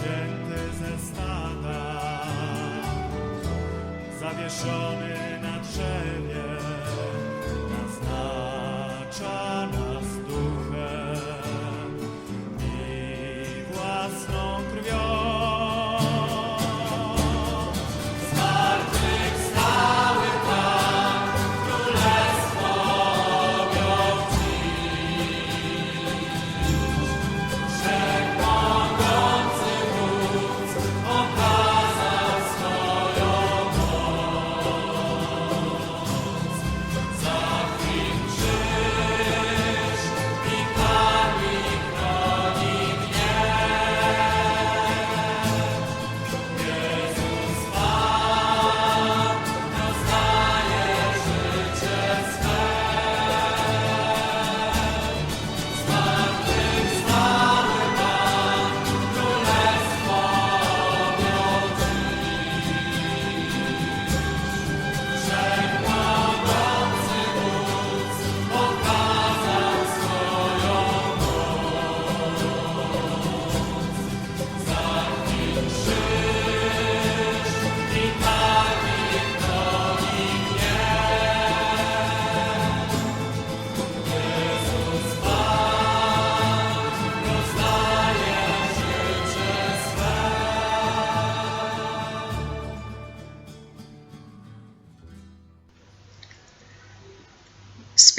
wzięty ze stada, zawieszony na drzewie.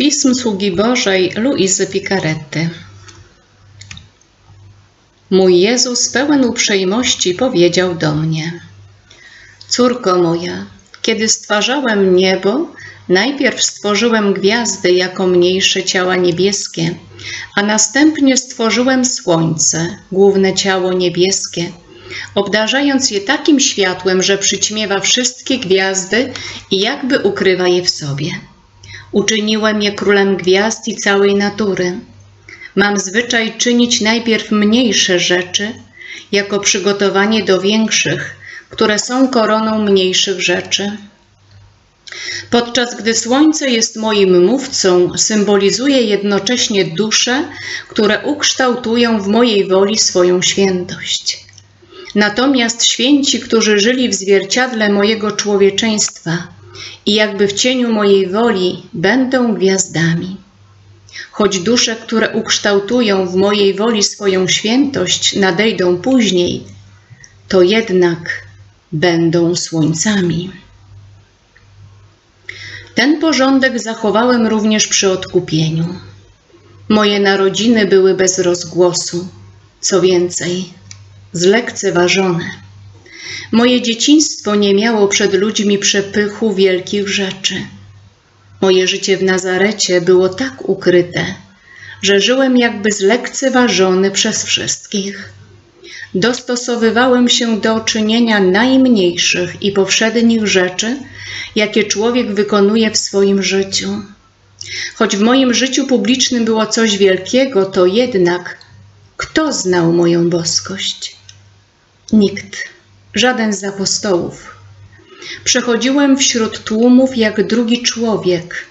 Pism sługi Bożej Luizy Picaretty. Mój Jezus pełen uprzejmości powiedział do mnie: Córko moja, kiedy stwarzałem niebo, najpierw stworzyłem gwiazdy jako mniejsze ciała niebieskie, a następnie stworzyłem słońce, główne ciało niebieskie, obdarzając je takim światłem, że przyćmiewa wszystkie gwiazdy i jakby ukrywa je w sobie. Uczyniłem je królem gwiazd i całej natury. Mam zwyczaj czynić najpierw mniejsze rzeczy, jako przygotowanie do większych, które są koroną mniejszych rzeczy. Podczas gdy słońce jest moim mówcą, symbolizuje jednocześnie dusze, które ukształtują w mojej woli swoją świętość. Natomiast święci, którzy żyli w zwierciadle mojego człowieczeństwa i jakby w cieniu mojej woli, będą gwiazdami. Choć dusze, które ukształtują w mojej woli swoją świętość, nadejdą później, to jednak będą słońcami. Ten porządek zachowałem również przy odkupieniu. Moje narodziny były bez rozgłosu, co więcej, zlekceważone. Moje dzieciństwo nie miało przed ludźmi przepychu wielkich rzeczy. Moje życie w Nazarecie było tak ukryte, że żyłem jakby zlekceważony przez wszystkich. Dostosowywałem się do czynienia najmniejszych i powszednich rzeczy, jakie człowiek wykonuje w swoim życiu. Choć w moim życiu publicznym było coś wielkiego, to jednak kto znał moją boskość? Nikt, żaden z apostołów. Przechodziłem wśród tłumów jak drugi człowiek,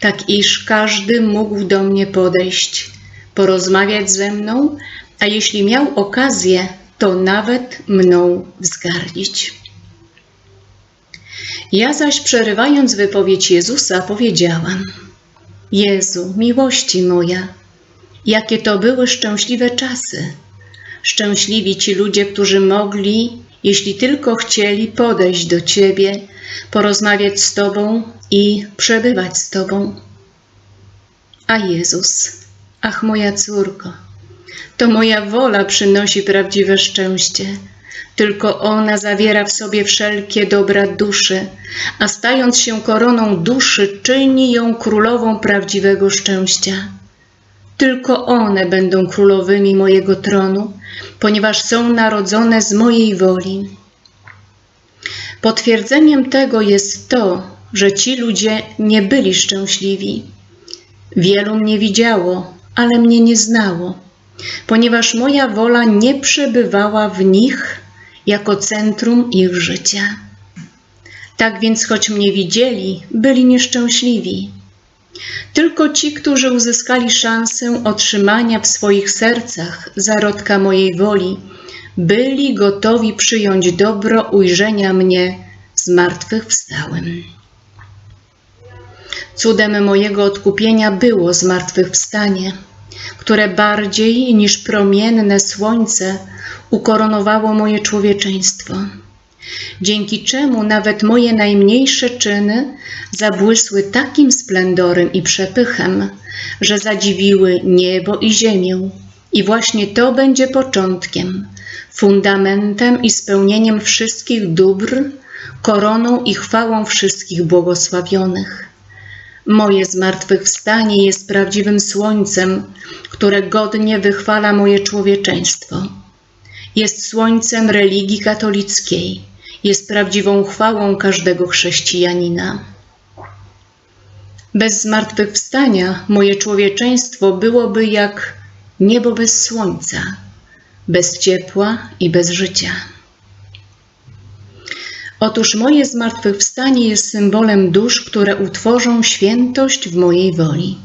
tak iż każdy mógł do mnie podejść, porozmawiać ze mną, a jeśli miał okazję, to nawet mną wzgardzić. Ja zaś przerywając wypowiedź Jezusa powiedziałam: Jezu, miłości moja, jakie to były szczęśliwe czasy. Szczęśliwi ci ludzie, którzy mogli, jeśli tylko chcieli, podejść do Ciebie, porozmawiać z Tobą i przebywać z Tobą. A Jezus, ach moja córko, to moja wola przynosi prawdziwe szczęście. Tylko ona zawiera w sobie wszelkie dobra duszy, a stając się koroną duszy, czyni ją królową prawdziwego szczęścia. Tylko one będą królowymi mojego tronu, ponieważ są narodzone z mojej woli. Potwierdzeniem tego jest to, że ci ludzie nie byli szczęśliwi. Wielu mnie widziało, ale mnie nie znało, ponieważ moja wola nie przebywała w nich jako centrum ich życia. Tak więc, choć mnie widzieli, byli nieszczęśliwi. Tylko ci, którzy uzyskali szansę otrzymania w swoich sercach zarodka mojej woli, byli gotowi przyjąć dobro ujrzenia mnie zmartwychwstałym. Cudem mojego odkupienia było zmartwychwstanie, które bardziej niż promienne słońce ukoronowało moje człowieczeństwo, dzięki czemu nawet moje najmniejsze czyny zabłysły takim splendorem i przepychem, że zadziwiły niebo i ziemię. I właśnie to będzie początkiem, fundamentem i spełnieniem wszystkich dóbr, koroną i chwałą wszystkich błogosławionych. Moje zmartwychwstanie jest prawdziwym słońcem, które godnie wychwala moje człowieczeństwo. Jest słońcem religii katolickiej, jest prawdziwą chwałą każdego chrześcijanina. Bez zmartwychwstania moje człowieczeństwo byłoby jak niebo bez słońca, bez ciepła i bez życia. Otóż moje zmartwychwstanie jest symbolem dusz, które utworzą świętość w mojej woli.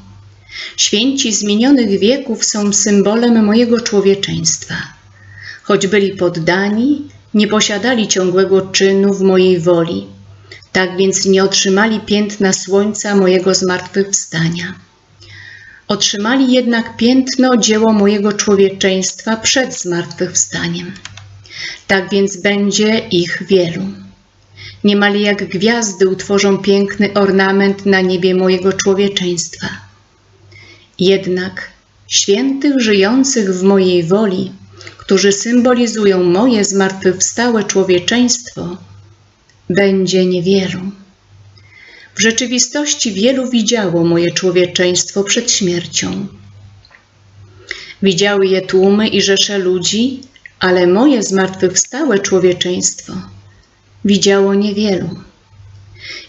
Święci z minionych wieków są symbolem mojego człowieczeństwa. Choć byli poddani, nie posiadali ciągłego czynu w mojej woli, tak więc nie otrzymali piętna słońca mojego zmartwychwstania. Otrzymali jednak piętno dzieło mojego człowieczeństwa przed zmartwychwstaniem. Tak więc będzie ich wielu. Niemali jak gwiazdy utworzą piękny ornament na niebie mojego człowieczeństwa. Jednak świętych żyjących w mojej woli, którzy symbolizują moje zmartwychwstałe człowieczeństwo, będzie niewielu. W rzeczywistości wielu widziało moje człowieczeństwo przed śmiercią. Widziały je tłumy i rzesze ludzi, ale moje zmartwychwstałe człowieczeństwo widziało niewielu.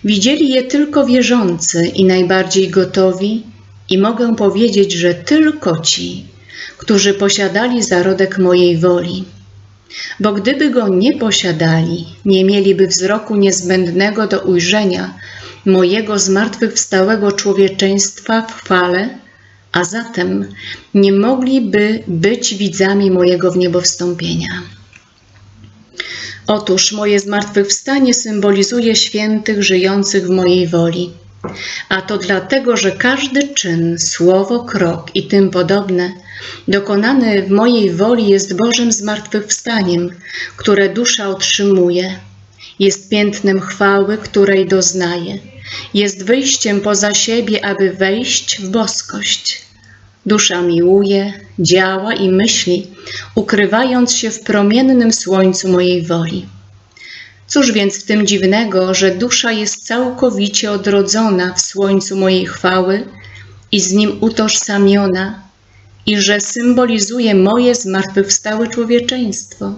Widzieli je tylko wierzący i najbardziej gotowi, i mogę powiedzieć, że tylko ci, którzy posiadali zarodek mojej woli. Bo gdyby go nie posiadali, nie mieliby wzroku niezbędnego do ujrzenia mojego zmartwychwstałego człowieczeństwa w chwale, a zatem nie mogliby być widzami mojego wniebowstąpienia. Otóż moje zmartwychwstanie symbolizuje świętych żyjących w mojej woli. A to dlatego, że każdy czyn, słowo, krok i tym podobne, dokonany w mojej woli jest Bożym zmartwychwstaniem, które dusza otrzymuje, jest piętnem chwały, której doznaje, jest wyjściem poza siebie, aby wejść w boskość. Dusza miłuje, działa i myśli, ukrywając się w promiennym słońcu mojej woli. Cóż więc w tym dziwnego, że dusza jest całkowicie odrodzona w słońcu mojej chwały i z nim utożsamiona, i że symbolizuje moje zmartwychwstałe człowieczeństwo?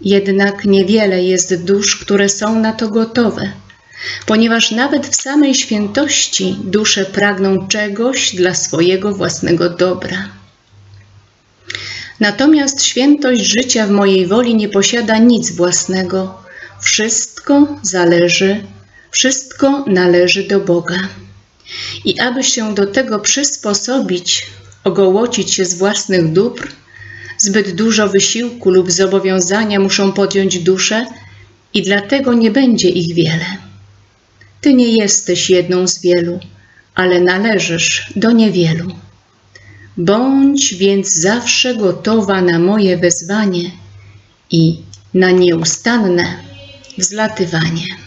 Jednak niewiele jest dusz, które są na to gotowe, ponieważ nawet w samej świętości dusze pragną czegoś dla swojego własnego dobra. Natomiast świętość życia w mojej woli nie posiada nic własnego. Wszystko zależy, wszystko należy do Boga. I aby się do tego przysposobić, ogołocić się z własnych dóbr, zbyt dużo wysiłku lub zobowiązania muszą podjąć dusze i dlatego nie będzie ich wiele. Ty nie jesteś jedną z wielu, ale należysz do niewielu. Bądź więc zawsze gotowa na moje wezwanie i na nieustanne wzlatywanie.